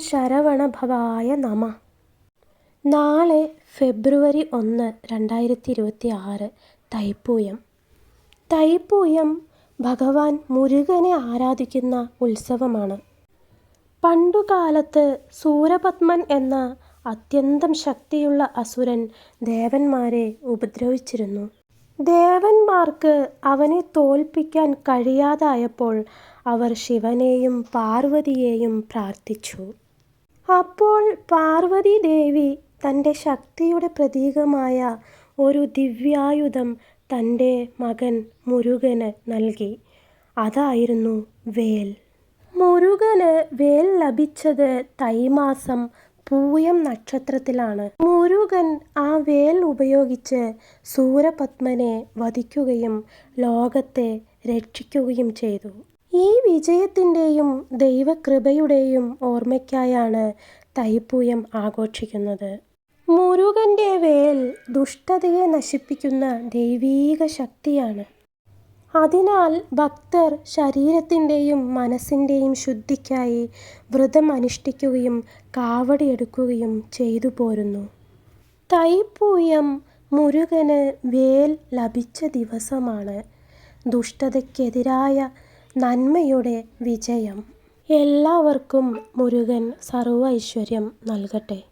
ശരവണഭവായ നമ. നാളെ ഫെബ്രുവരി ഒന്ന് രണ്ടായിരത്തി ഇരുപത്തി ആറ് തൈപ്പൂയം. തൈപ്പൂയം ഭഗവാൻ മുരുകനെ ആരാധിക്കുന്ന ഉത്സവമാണ്. പണ്ടുകാലത്ത് സൂരപത്മൻ എന്ന അത്യന്തം ശക്തിയുള്ള അസുരൻ ദേവന്മാരെ ഉപദ്രവിച്ചിരുന്നു. ദേവന്മാർക്ക് അവനെ തോൽപ്പിക്കാൻ കഴിയാതായപ്പോൾ അവർ ശിവനെയും പാർവതിയെയും പ്രാർത്ഥിച്ചു. അപ്പോൾ പാർവതി ദേവി തന്റെ ശക്തിയുടെ പ്രതീകമായ ഒരു ദിവ്യായുധം തന്റെ മകൻ മുരുകന് നൽകി. അതായിരുന്നു വേൽ. മുരുകന് വേൽ ലഭിച്ചത് തൈമാസം പൂയം നക്ഷത്രത്തിലാണ്. മുരുകൻ ആ വേൽ ഉപയോഗിച്ച് സൂരപത്മനെ വധിക്കുകയും ലോകത്തെ രക്ഷിക്കുകയും ചെയ്തു. ഈ വിജയത്തിന്റെയും ദൈവകൃപയുടെയും ഓർമ്മയ്ക്കായാണ് തൈപ്പൂയം ആഘോഷിക്കുന്നത്. മുരുകന്റെ വേൽ ദുഷ്ടതയെ നശിപ്പിക്കുന്ന ദൈവീക ശക്തിയാണ്. അതിനാൽ ഭക്തർ ശരീരത്തിന്റെയും മനസ്സിന്റെയും ശുദ്ധിക്കായി വ്രതം അനുഷ്ഠിക്കുകയും കാവടിയെടുക്കുകയും ചെയ്തു പോരുന്നു. തൈപ്പൂയം മുരുകന് വേൽ ലഭിച്ച ദിവസമാണ്. ദുഷ്ടതയ്ക്കെതിരായ നന്മയുടെ വിജയം. എല്ലാവർക്കും മുരുകൻ സർവ ഐശ്വര്യം നൽകട്ടെ.